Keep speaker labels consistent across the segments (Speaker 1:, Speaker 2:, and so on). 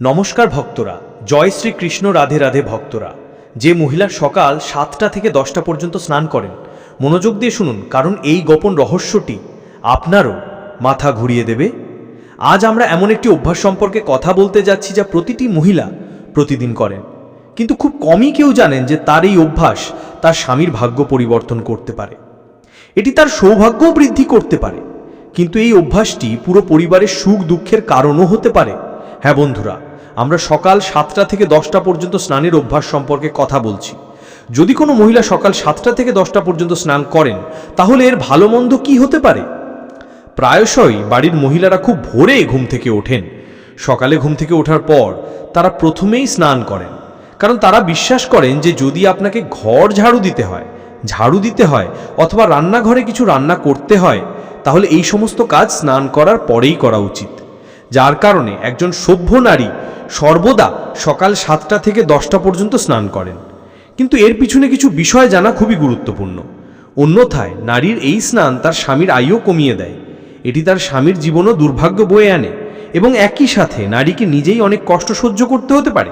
Speaker 1: নমস্কার ভক্তরা, জয় শ্রী কৃষ্ণ রাধে রাধে ভক্তরা। যে মহিলা সকাল সাতটা থেকে দশটা পর্যন্ত স্নান করেন, মনোযোগ দিয়ে শুনুন, কারণ এই গোপন রহস্যটি আপনারও মাথা ঘুরিয়ে দেবে। আজ আমরা এমন একটি অভ্যাস সম্পর্কে কথা বলতে যাচ্ছি যা প্রতিটি মহিলা প্রতিদিন করেন। কিন্তু খুব কমই কেউ জানেন যে তার এই অভ্যাস তার স্বামীর ভাগ্য পরিবর্তন করতে পারে। এটি তার সৌভাগ্যও বৃদ্ধি করতে পারে। কিন্তু এই অভ্যাসটি পুরো পরিবারের সুখ দুঃখের কারণও হতে পারে। হ্যাঁ বন্ধুরা আমরা সকাল সাতটা থেকে দশটা পর্যন্ত স্নানের অভ্যাস সম্পর্কে কথা বলছি। যদি কোনো মহিলা সকাল সাতটা থেকে দশটা পর্যন্ত স্নান করেন, তাহলে এর ভালো মন্দ কী হতে পারে? প্রায়শই বাড়ির মহিলারা খুব ভোরে ঘুম থেকে ওঠেন। সকালে ঘুম থেকে ওঠার পর তারা প্রথমেই স্নান করেন। কারণ তারা বিশ্বাস করেন যে যদি আপনাকে ঘর ঝাড়ু দিতে হয়, ঝাড়ু দিতে হয় অথবা রান্নাঘরে কিছু রান্না করতে হয়, তাহলে এই সমস্ত কাজ স্নান করার পরেই করা উচিত। যার কারণে একজন সভ্য নারী সর্বদা সকাল সাতটা থেকে দশটা পর্যন্ত স্নান করেন। কিন্তু এর পিছনে কিছু বিষয় জানা খুবই গুরুত্বপূর্ণ। অন্যথায় নারীর এই স্নান তার স্বামীর আয়ও কমিয়ে দেয়। এটি তার স্বামীর জীবনও দুর্ভাগ্য বয়ে আনে এবং একই সাথে নারীকে নিজেই অনেক কষ্ট সহ্য করতে হতে পারে।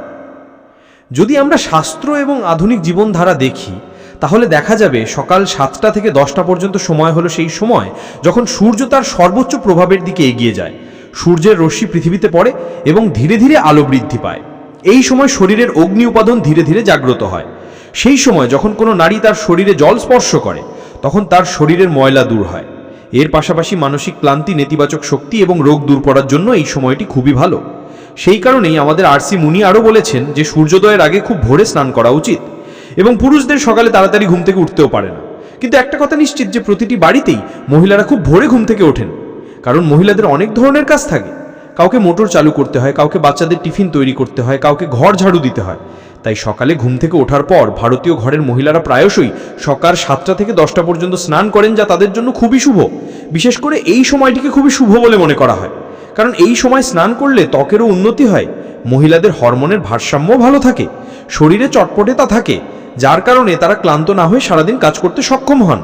Speaker 1: যদি আমরা শাস্ত্র এবং আধুনিক জীবনধারা দেখি, তাহলে দেখা যাবে সকাল সাতটা থেকে দশটা পর্যন্ত সময় হলো সেই সময় যখন সূর্য তার সর্বোচ্চ প্রভাবের দিকে এগিয়ে যায়। সূর্যের রশ্মি পৃথিবীতে পড়ে এবং ধীরে ধীরে আলো বৃদ্ধি পায়। এই সময় শরীরের অগ্নি উপাদান ধীরে ধীরে জাগ্রত হয়। সেই সময় যখন কোনো নারী তার শরীরে জল স্পর্শ করে, তখন তার শরীরের ময়লা দূর হয়। এর পাশাপাশি মানসিক ক্লান্তি, নেতিবাচক শক্তি এবং রোগ দূর করার জন্য এই সময়টি খুবই ভালো। সেই কারণেই আমাদের আরসি মুনি আরও বলেছেন যে, সূর্যোদয়ের আগে খুব ভোরে স্নান করা উচিত এবং পুরুষদের সকালে তাড়াতাড়ি ঘুম থেকে উঠতেও পারে না। কিন্তু একটা কথা নিশ্চিত যে, প্রতিটি বাড়িতেই মহিলারা খুব ভোরে ঘুম থেকে ওঠেন। কারণ মহিলাদের অনেক ধরনের কাজ থাকে। কাউকে মোটর চালু করতে হয়, কাউকে বাচ্চাদের টিফিন তৈরি করতে হয়, কাউকে ঘর ঝাড়ু দিতে হয়। তাই সকালে ঘুম থেকে ওঠার পর ভারতীয় ঘরের মহিলারা প্রায়শই সকাল সাতটা থেকে দশটা পর্যন্ত স্নান করেন যা তাদের জন্য খুবই শুভ। বিশেষ করে এই সময়টিকে খুবই শুভ বলে মনে করা হয়। কারণ এই সময় স্নান করলে ত্বকেরও উন্নতি হয়, মহিলাদের হরমোনের ভারসাম্যও ভালো থাকে, শরীরে চটপটেতা থাকে, যার কারণে তারা ক্লান্ত না হয়ে সারাদিন কাজ করতে সক্ষম হন।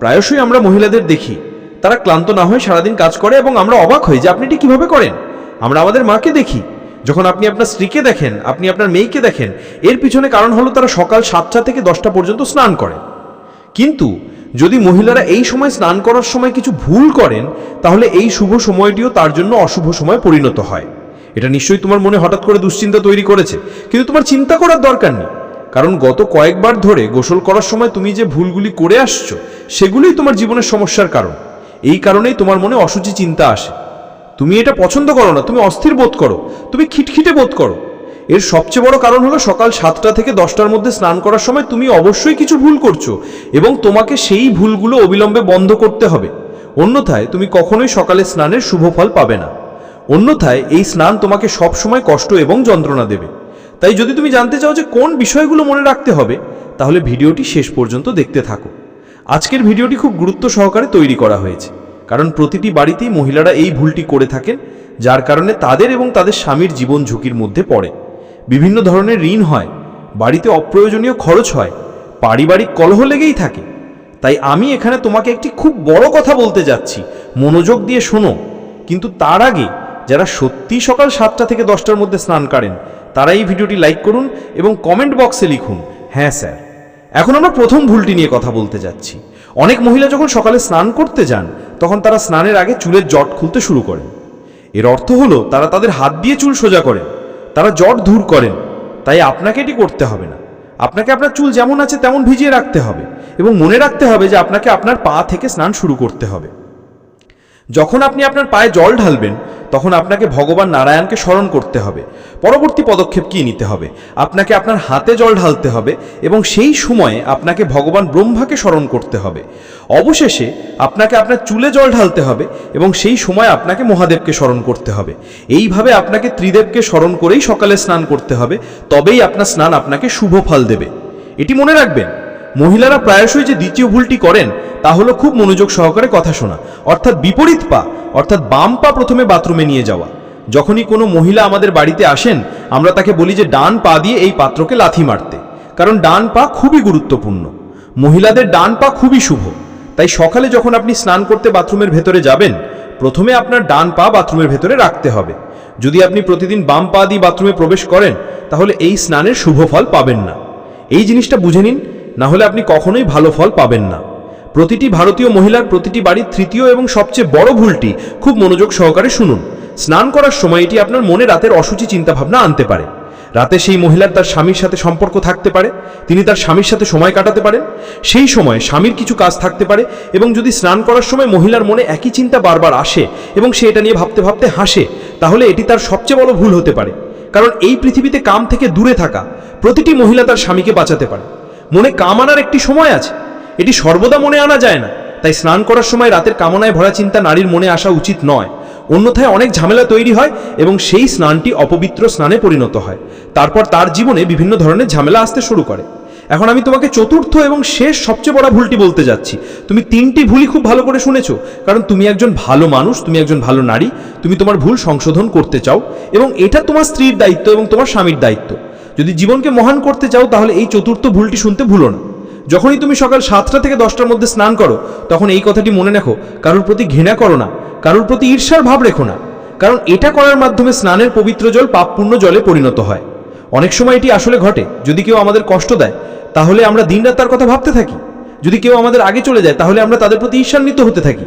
Speaker 1: প্রায়শই আমরা মহিলাদের দেখি তারা ক্লান্ত না হয়ে সারাদিন কাজ করে এবং আমরা অবাক হই যে আপনি এটি কীভাবে করেন। আমরা আমাদের মাকে দেখি। যখন আপনি আপনার স্ত্রীকে দেখেন, আপনি আপনার মেয়েকে দেখেন, এর পিছনে কারণ হলো তারা সকাল সাতটা থেকে দশটা পর্যন্ত স্নান করে। কিন্তু যদি মহিলারা এই সময় স্নান করার সময় কিছু ভুল করেন, তাহলে এই শুভ সময়টিও তার জন্য অশুভ সময় পরিণত হয়। এটা নিশ্চয়ই তোমার মনে হঠাৎ করে দুশ্চিন্তা তৈরি করেছে। কিন্তু তোমার চিন্তা করার দরকার নেই। কারণ গত কয়েকবার ধরে গোসল করার সময় তুমি যে ভুলগুলি করে আসছো, সেগুলোই তোমার জীবনের সমস্যার কারণ। এই কারণেই তোমার মনে অসুচি চিন্তা আসে। তুমি এটা পছন্দ করো না, তুমি অস্থির বোধ করো, তুমি খিটখিটে বোধ করো। এর সবচেয়ে বড় কারণ হলো সকাল সাতটা থেকে দশটার মধ্যে স্নান করার সময় তুমি অবশ্যই কিছু ভুল করছ এবং তোমাকে সেই ভুলগুলো অবিলম্বে বন্ধ করতে হবে। অন্যথায় তুমি কখনোই সকালে স্নানের শুভ ফল পাবে না। অন্যথায় এই স্নান তোমাকে সবসময় কষ্ট এবং যন্ত্রণা দেবে। তাই যদি তুমি জানতে চাও যে কোন বিষয়গুলো মনে রাখতে হবে, তাহলে ভিডিওটি শেষ পর্যন্ত দেখতে থাকো। আজকের ভিডিওটি খুব গুরুত্ব সহকারে তৈরি করা হয়েছে। কারণ প্রতিটি বাড়িতেই মহিলারা এই ভুলটি করে থাকেন, যার কারণে তাদের এবং তাদের স্বামীর জীবন ঝুঁকির মধ্যে পড়ে। বিভিন্ন ধরনের ঋণ হয়, বাড়িতে অপ্রয়োজনীয় খরচ হয়, পারিবারিক কলহ লেগেই থাকে। তাই আমি এখানে তোমাকে একটি খুব বড় কথা বলতে যাচ্ছি, মনোযোগ দিয়ে শোনো। কিন্তু তার আগে, যারা সত্যি সকাল সাতটা থেকে দশটার মধ্যে স্নান করেন, তারা এই ভিডিওটি লাইক করুন এবং কমেন্ট বক্সে লিখুন হ্যাঁ স্যার। এখন আমরা প্রথম ভুলটি নিয়ে কথা বলতে যাচ্ছি। অনেক মহিলা যখন সকালে স্নান করতে যান, তখন তারা স্নানের আগে চুলের জট খুলতে শুরু করেন। এর অর্থ হলো, তারা তাদের হাত দিয়ে চুল সোজা করেন, তারা জট দূর করেন। তাই আপনাকে এটি করতে হবে না। আপনাকে আপনার চুল যেমন আছে তেমন ভিজিয়ে রাখতে হবে এবং মনে রাখতে হবে যে আপনাকে আপনার পা থেকে স্নান শুরু করতে হবে। যখন আপনি আপনার পায়ে জল ঢালবেন, তখন আপনাকে ভগবান নারায়ণকে স্মরণ করতে হবে। পরবর্তী পদক্ষেপ কী নিতে হবে? আপনাকে আপনার হাতে জল ঢালতে হবে এবং সেই সময়ে আপনাকে ভগবান ব্রহ্মাকে স্মরণ করতে হবে। অবশেষে আপনাকে আপনার চুলে জল ঢালতে হবে এবং সেই সময় আপনাকে মহাদেবকে স্মরণ করতে হবে। এইভাবে আপনাকে ত্রিদেবকে স্মরণ করেই সকালে স্নান করতে হবে, তবেই আপনার স্নান আপনাকে শুভ ফল দেবে। এটি মনে রাখবেন। মহিলারা প্রায়শই যে দ্বিতীয় ভুলটি করেন, তা হলো খুব মনোযোগ সহকারে কথা শোনা, অর্থাৎ বিপরীত পা, অর্থাৎ বাম পা প্রথমে বাথরুমে নিয়ে যাওয়া। যখনই কোনো মহিলা আমাদের বাড়িতে আসেন, আমরা তাকে বলি যে, ডান পা দিয়ে এই পাত্রকে লাথি মারতে। কারণ ডান পা খুবই গুরুত্বপূর্ণ। মহিলাদের ডান পা খুবই শুভ। তাই সকালে যখন আপনি স্নান করতে বাথরুমের ভেতরে যাবেন, প্রথমে আপনার ডান পা বাথরুমের ভেতরে রাখতে হবে। যদি আপনি প্রতিদিন বাম পা দিয়ে বাথরুমে প্রবেশ করেন, তাহলে এই স্নানের শুভ ফল পাবেন না। এই জিনিসটা বুঝে নিন না হলে আপনি কখনোই ভালো ফল পাবেন না। প্রতিটি ভারতীয় মহিলার প্রতিটি বাড়ির তৃতীয় এবং সবচেয়ে বড় ভুলটি খুব মনোযোগ সহকারে শুনুন। স্নান করার সময় এটি আপনার মনে রাতের অসুচি চিন্তাভাবনা আনতে পারে। রাতে সেই মহিলার তার স্বামীর সাথে সম্পর্ক থাকতে পারে, তিনি তার স্বামীর সাথে সময় কাটাতে পারেন। সেই সময় স্বামীর কিছু কাজ থাকতে পারে এবং যদি স্নান করার সময় মহিলার মনে একই চিন্তা বারবার আসে এবং সে এটা নিয়ে ভাবতে ভাবতে হাসে, তাহলে এটি তার সবচেয়ে বড় ভুল হতে পারে। কারণ এই পৃথিবীতে কাম থেকে দূরে থাকা প্রতিটি মহিলা তার স্বামীকে বাঁচাতে পারে। মনে কাম আনার একটি সময় আছে। এটি সর্বদা মনে আনা যায় না। তাই স্নান করার সময় রাতের কামনায় ভরা চিন্তা নারীর মনে আসা উচিত নয়। অন্যথায় অনেক ঝামেলা তৈরি হয় এবং সেই স্নানটি অপবিত্র স্নানে পরিণত হয়। তারপর তার জীবনে বিভিন্ন ধরনের ঝামেলা আসতে শুরু করে। এখন আমি তোমাকে চতুর্থ এবং শেষ সবচেয়ে বড় ভুলটি বলতে যাচ্ছি। তুমি তিনটি ভুলই খুব ভালো করে শুনেছ। কারণ তুমি একজন ভালো মানুষ, তুমি একজন ভালো নারী, তুমি তোমার ভুল সংশোধন করতে চাও এবং এটা তোমার স্ত্রীর দায়িত্ব এবং তোমার স্বামীর দায়িত্ব। যদি জীবনকে মহান করতে চাও, তাহলে এই চতুর্থ ভুলটি শুনতে ভুলো না। যখনই তুমি সকাল সাতটা থেকে দশটার মধ্যে স্নান করো, তখন এই কথাটি মনে রাখো, কারোর প্রতি ঘৃণা করো না, কারোর প্রতি ঈর্ষার ভাব রেখো না, কারণ এটা করার মাধ্যমে স্নানের পবিত্র জল পাপপূর্ণ জলে পরিণত হয়। অনেক সময় এটি আসলে ঘটে, যদি কেউ আমাদের কষ্ট দেয়, তাহলে আমরা দিনরাত তার কথা ভাবতে থাকি। যদি কেউ আমাদের আগে চলে যায়, তাহলে আমরা তাদের প্রতি ঈর্ষান্বিত হতে থাকি।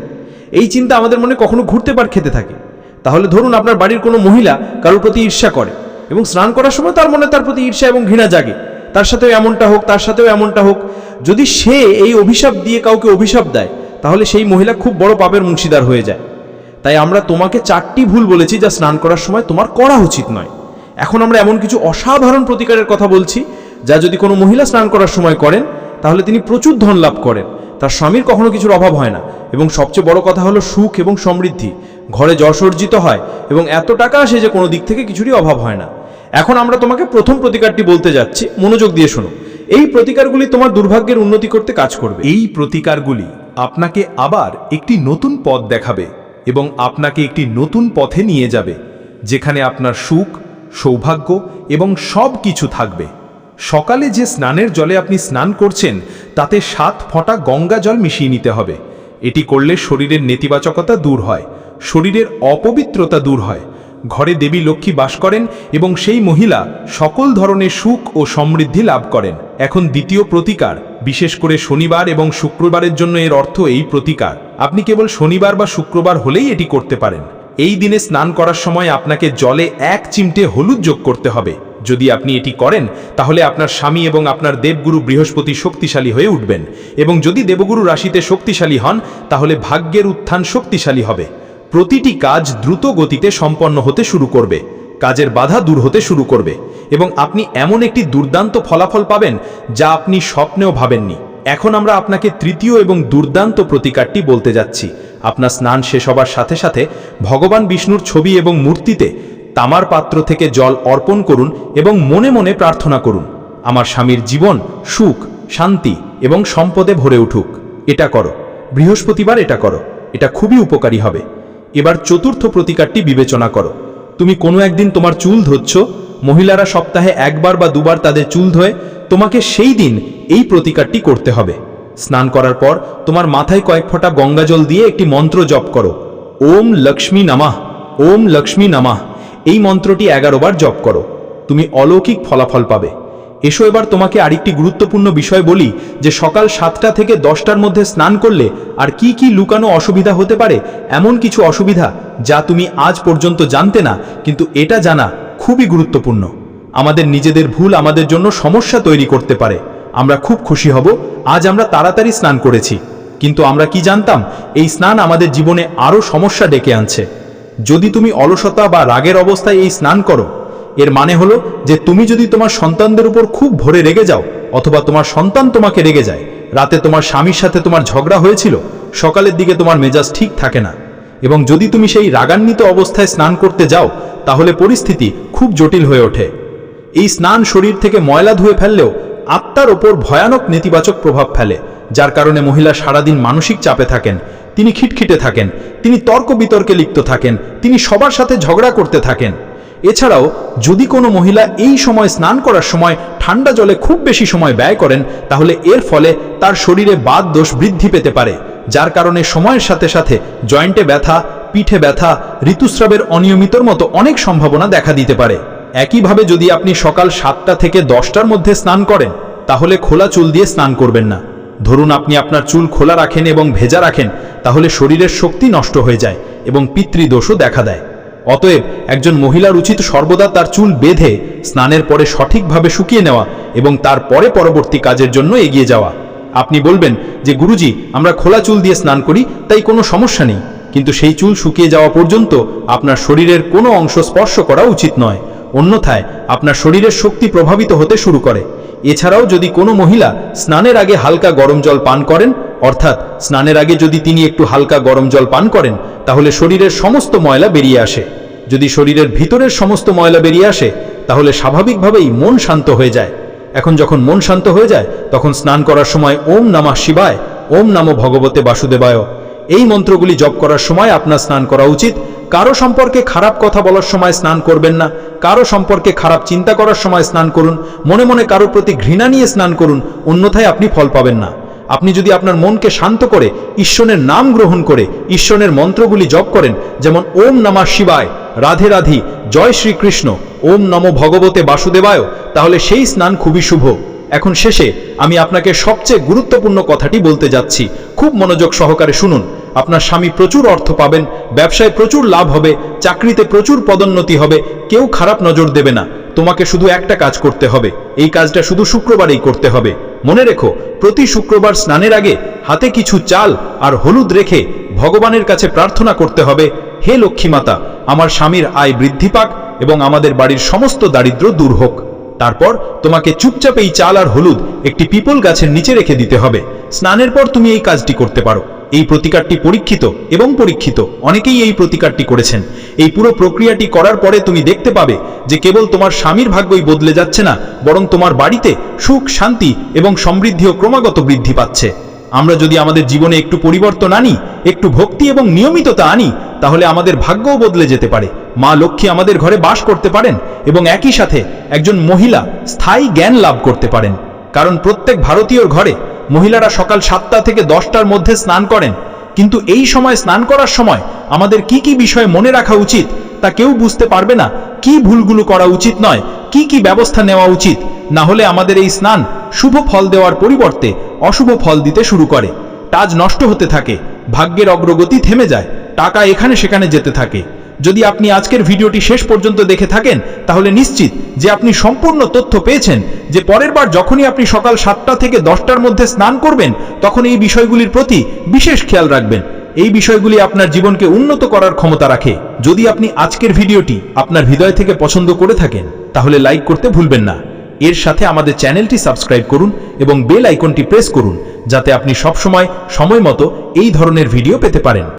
Speaker 1: এই চিন্তা আমাদের মনে কখনো ঘুরতে পার খেতে থাকে। তাহলে ধরুন আপনার বাড়ির কোনো মহিলা কারোর প্রতি ঈর্ষা করে। এবং স্নান করার সময় তার মনে তার প্রতি ঈর্ষা এবং ঘৃণা জাগে। তার সাথেও এমনটা হোক, তার সাথেও এমনটা হোক। যদি সে এই অভিশাপ দিয়ে কাউকে অভিশাপ দেয়, তাহলে সেই মহিলা খুব বড় পাপের মুন্সিদার হয়ে যায়। তাই আমরা তোমাকে চারটি ভুল বলেছি যা স্নান করার সময় তোমার করা উচিত নয়। এখন আমরা এমন কিছু অসাধারণ প্রতিকারের কথা বলছি, যা যদি কোনো মহিলা স্নান করার সময় করেন, তাহলে তিনি প্রচুর ধন লাভ করেন। তার স্বামীর কখনো কিছুর অভাব হয় না। এবং সবচেয়ে বড় কথা হলো সুখ এবং সমৃদ্ধি। ঘরে যশ অর্জিত হয় এবং এত টাকা আসে যে কোনো দিক থেকে কিছুরই অভাব হয় না। এখন আমরা তোমাকে প্রথম প্রতিকারটি বলতে যাচ্ছি। মনোযোগ দিয়ে শোনো। এই প্রতিকারগুলি তোমার দুর্ভাগ্যের উন্নতি করতে কাজ করবে।
Speaker 2: এই প্রতিকারগুলি আপনাকে আবার একটি নতুন পথ দেখাবে এবং আপনাকে একটি নতুন পথে নিয়ে যাবে, যেখানে আপনার সুখ, সৌভাগ্য এবং সব কিছু থাকবে। সকালে যে স্নানের জলে আপনি স্নান করছেন, তাতে সাত ফোঁটা গঙ্গা জল মিশিয়ে নিতে হবে। এটি করলে শরীরের নেতিবাচকতা দূর হয়, শরীরের অপবিত্রতা দূর হয় ঘরে দেবী লক্ষ্মী বাস করেন এবং সেই মহিলা সকল ধরনের সুখ ও সমৃদ্ধি লাভ করেন। এখন দ্বিতীয় প্রতিকার, বিশেষ করে শনিবার এবং শুক্রবারের জন্য এর অর্থ এই প্রতিকার। আপনি কেবল শনিবার বা শুক্রবার হলেই এটি করতে পারেন। এই দিনে স্নান করার সময় আপনাকে জলে এক চিমটে হলুদ যোগ করতে হবে। যদি আপনি এটি করেন, তাহলে আপনার স্বামী এবং আপনার দেবগুরু বৃহস্পতি শক্তিশালী হয়ে উঠবেন। এবং যদি দেবগুরু রাশিতে শক্তিশালী হন, তাহলে ভাগ্যের উত্থান শক্তিশালী হবে। প্রতিটি কাজ দ্রুত গতিতে সম্পন্ন হতে শুরু করবে, কাজের বাধা দূর হতে শুরু করবে, এবং আপনি এমন একটি দুর্দান্ত ফলাফল পাবেন যা আপনি স্বপ্নেও ভাবেননি। এখন আমরা আপনাকে তৃতীয় এবং দুর্দান্ত প্রতিকারটি বলতে যাচ্ছি। আপনার স্নান শেষ হবার সাথে সাথে ভগবান বিষ্ণুর ছবি এবং মূর্তিতে তামার পাত্র থেকে জল অর্পণ করুন এবং মনে মনে প্রার্থনা করুন, আমার স্বামীর জীবন সুখ, শান্তি এবং সম্পদে ভরে উঠুক। এটা করো। বৃহস্পতিবার এটা করো। এটা খুবই উপকারী হবে। এবার চতুর্থ প্রতিকারটি বিবেচনা করো। তুমি কোনো একদিন তোমার চুল ধরছ মহিলারা সপ্তাহে একবার বা দুবার তাদের চুল ধোয়, তোমাকে সেই দিন এই প্রতিকারটি করতে হবে। স্নান করার পর তোমার মাথায় কয়েক ফোঁটা গঙ্গাজল দিয়ে একটি মন্ত্র জপ করো। ওম লক্ষ্মী নামাহ ওম লক্ষ্মী নামাহ এই মন্ত্রটি এগারো বার জপ করো। তুমি অলৌকিক ফলাফল পাবে। এসো এবার তোমাকে আরেকটি গুরুত্বপূর্ণ বিষয় বলি, যে সকাল সাতটা থেকে দশটার মধ্যে স্নান করলে আর কি কি লুকানো অসুবিধা হতে পারে, এমন কিছু অসুবিধা যা তুমি আজ পর্যন্ত জানতে না, কিন্তু এটা জানা খুবই গুরুত্বপূর্ণ। আমাদের নিজেদের ভুল আমাদের জন্য সমস্যা তৈরি করতে পারে। আমরা খুব খুশি হব, আজ আমরা তাড়াতাড়ি স্নান করেছি। কিন্তু আমরা কি জানতাম, এই স্নান আমাদের জীবনে আরও সমস্যা ডেকে আনছে। যদি তুমি অলসতা বা রাগের অবস্থায় এই স্নান করো এর মানে হলো যে তুমি যদি তোমার সন্তানদের উপর খুব ভরে রেগে যাও, অথবা তোমার সন্তান তোমাকে রেগে যায়, রাতে তোমার স্বামীর সাথে তোমার ঝগড়া হয়েছিল, সকালের দিকে তোমার মেজাজ ঠিক থাকে না। এবং যদি তুমি সেই রাগান্বিত অবস্থায় স্নান করতে যাও, তাহলে পরিস্থিতি খুব জটিল হয়ে ওঠে। এই স্নান শরীর থেকে ময়লা ধুয়ে ফেললেও আত্মার ওপর ভয়ানক নেতিবাচক প্রভাব ফেলে, যার কারণে মহিলা সারাদিন মানসিক চাপে থাকেন, তিনি খিটখিটে থাকেন, তিনি তর্ক বিতর্কে লিপ্ত থাকেন, তিনি সবার সাথে ঝগড়া করতে থাকেন। এছাড়াও, যদি কোনো মহিলা এই সময় স্নান করার সময় ঠান্ডা জলে খুব বেশি সময় ব্যয় করেন, তাহলে এর ফলে তার শরীরে বাদ দোষ বৃদ্ধি পেতে পারে, যার কারণে সময়ের সাথে সাথে জয়েন্টে ব্যথা, পিঠে ব্যথা, ঋতুস্রাবের অনিয়মিতর মতো অনেক সম্ভাবনা দেখা দিতে পারে। একইভাবে যদি আপনি সকাল সাতটা থেকে দশটার মধ্যে স্নান করেন, তাহলে খোলা চুল দিয়ে স্নান করবেন না। ধরুন আপনি আপনার চুল খোলা রাখেন এবং ভেজা রাখেন, তাহলে শরীরের শক্তি নষ্ট হয়ে যায় এবং পিতৃদোষও দেখা দেয়। অতএব একজন মহিলার উচিত সর্বদা তার চুল বেঁধে স্নানের পরে সঠিকভাবে শুকিয়ে নেওয়া এবং তারপরে পরবর্তী কাজের জন্য এগিয়ে যাওয়া। আপনি বলবেন যে, গুরুজি, আমরা খোলা চুল দিয়ে স্নান করি, তাই কোনো সমস্যা নেই। কিন্তু সেই চুল শুকিয়ে যাওয়া পর্যন্ত আপনার শরীরের কোনো অংশ স্পর্শ করা উচিত নয়। অন্যথায়, আপনার শরীরের শক্তি প্রভাবিত হতে শুরু করে। এছাড়াও যদি কোনো মহিলা স্নানের আগে হালকা গরম জল পান করেন, অর্থাৎ স্নানের আগে যদি তিনি একটু হালকা গরম জল পান করেন, তাহলে শরীরের সমস্ত ময়লা বেরিয়ে আসে। যদি শরীরের ভিতরের সমস্ত ময়লা বেরিয়ে আসে, তাহলে স্বাভাবিকভাবেই মন শান্ত হয়ে যায়। এখন যখন মন শান্ত হয়ে যায়, তখন স্নান করার সময় ওম নামা শিবায়, ওম নমো ভগবতে বাসুদেবায়। এই মন্ত্রগুলি জপ করার সময় আপনার স্নান করা উচিত। কারও সম্পর্কে খারাপ কথা বলার সময় স্নান করবেন না। কারও সম্পর্কে খারাপ চিন্তা করার সময় স্নান করুন। মনে মনে কারও প্রতি ঘৃণা নিয়ে স্নান করুন। অন্যথায় আপনি ফল পাবেন না। আপনি যদি আপনার মনকে শান্ত করে, ঈশ্বরের নাম গ্রহণ করে, ঈশ্বরের মন্ত্রগুলি জপ করেন, যেমন ওম নমঃ শিবায় রাধে রাধি, জয় শ্রীকৃষ্ণ, ওম নম ভগবতে বাসুদেবায়। তাহলে সেই স্নান খুবই শুভ। এখন শেষে আমি আপনাকে সবচেয়ে গুরুত্বপূর্ণ কথাটি বলতে যাচ্ছি। খুব মনোযোগ সহকারে শুনুন। আপনার স্বামী প্রচুর অর্থ পাবেন, ব্যবসায় প্রচুর লাভ হবে, চাকরিতে প্রচুর পদোন্নতি হবে, কেউ খারাপ নজর দেবে না। তোমাকে শুধু একটা কাজ করতে হবে। এই কাজটা শুধু শুক্রবারেই করতে হবে। মনে রেখো, প্রতি শুক্রবার স্নানের আগে হাতে কিছু চাল আর হলুদ রেখে ভগবানের কাছে প্রার্থনা করতে হবে, হে লক্ষ্মীমাতা আমার স্বামীর আয় বৃদ্ধি পাক এবং আমাদের বাড়ির সমস্ত দারিদ্র দূর হোক। তারপর তোমাকে চুপচাপ এই চাল আর হলুদ একটি পিপল গাছের নিচে রেখে দিতে হবে। স্নানের পর তুমি এই কাজটি করতে পারো। এই প্রতিকারটি পরীক্ষিত এবং পরীক্ষিত। অনেকেই এই প্রতিকারটি করেছেন। এই পুরো প্রক্রিয়াটি করার পরে তুমি দেখতে পাবে যে কেবল তোমার স্বামীর ভাগ্যই বদলে যাচ্ছে না, বরং তোমার বাড়িতে সুখ, শান্তি এবং সমৃদ্ধিও ক্রমাগত বৃদ্ধি পাচ্ছে। আমরা যদি আমাদের জীবনে একটু পরিবর্তন আনি, একটু ভক্তি এবং নিয়মিততা আনি, তাহলে আমাদের ভাগ্যও বদলে যেতে পারে। মা লক্ষ্মী আমাদের ঘরে বাস করতে পারেন এবং একই সাথে একজন মহিলা স্থায়ী জ্ঞান লাভ করতে পারেন। কারণ প্রত্যেক ভারতীয়র ঘরে মহিলারা সকাল সাতটা থেকে দশটার মধ্যে স্নান করেন। কিন্তু এই সময় স্নান করার সময় আমাদের কি কি বিষয় মনে রাখা উচিত, তা কেউ বুঝতে পারবে না। কি ভুলগুলো করা উচিত নয়, কি কি ব্যবস্থা নেওয়া উচিত। না হলে আমাদের এই স্নান শুভ ফল দেওয়ার পরিবর্তে অশুভ ফল দিতে শুরু করে। টাজ নষ্ট হতে থাকে, ভাগ্যের অগ্রগতি থেমে যায়, টাকা এখানে সেখানে যেতে থাকে। যদি আপনি আজকের ভিডিওটি শেষ পর্যন্ত দেখে থাকেন, তাহলে নিশ্চিত যে আপনি সম্পূর্ণ তথ্য পেয়েছেন যে পরের বার যখনই আপনি সকাল সাতটা থেকে দশটার মধ্যে স্নান করবেন, তখন এই বিষয়গুলির প্রতি বিশেষ খেয়াল রাখবেন। এই বিষয়গুলি আপনার জীবনকে উন্নত করার ক্ষমতা রাখে। যদি আপনি আজকের ভিডিওটি আপনার হৃদয় থেকে পছন্দ করে থাকেন, তাহলে লাইক করতে ভুলবেন না। এর সাথে আমাদের চ্যানেলটি সাবস্ক্রাইব করুন এবং বেল আইকনটি প্রেস করুন, যাতে আপনি সবসময় সময় মতো এই ধরনের ভিডিও পেতে পারেন।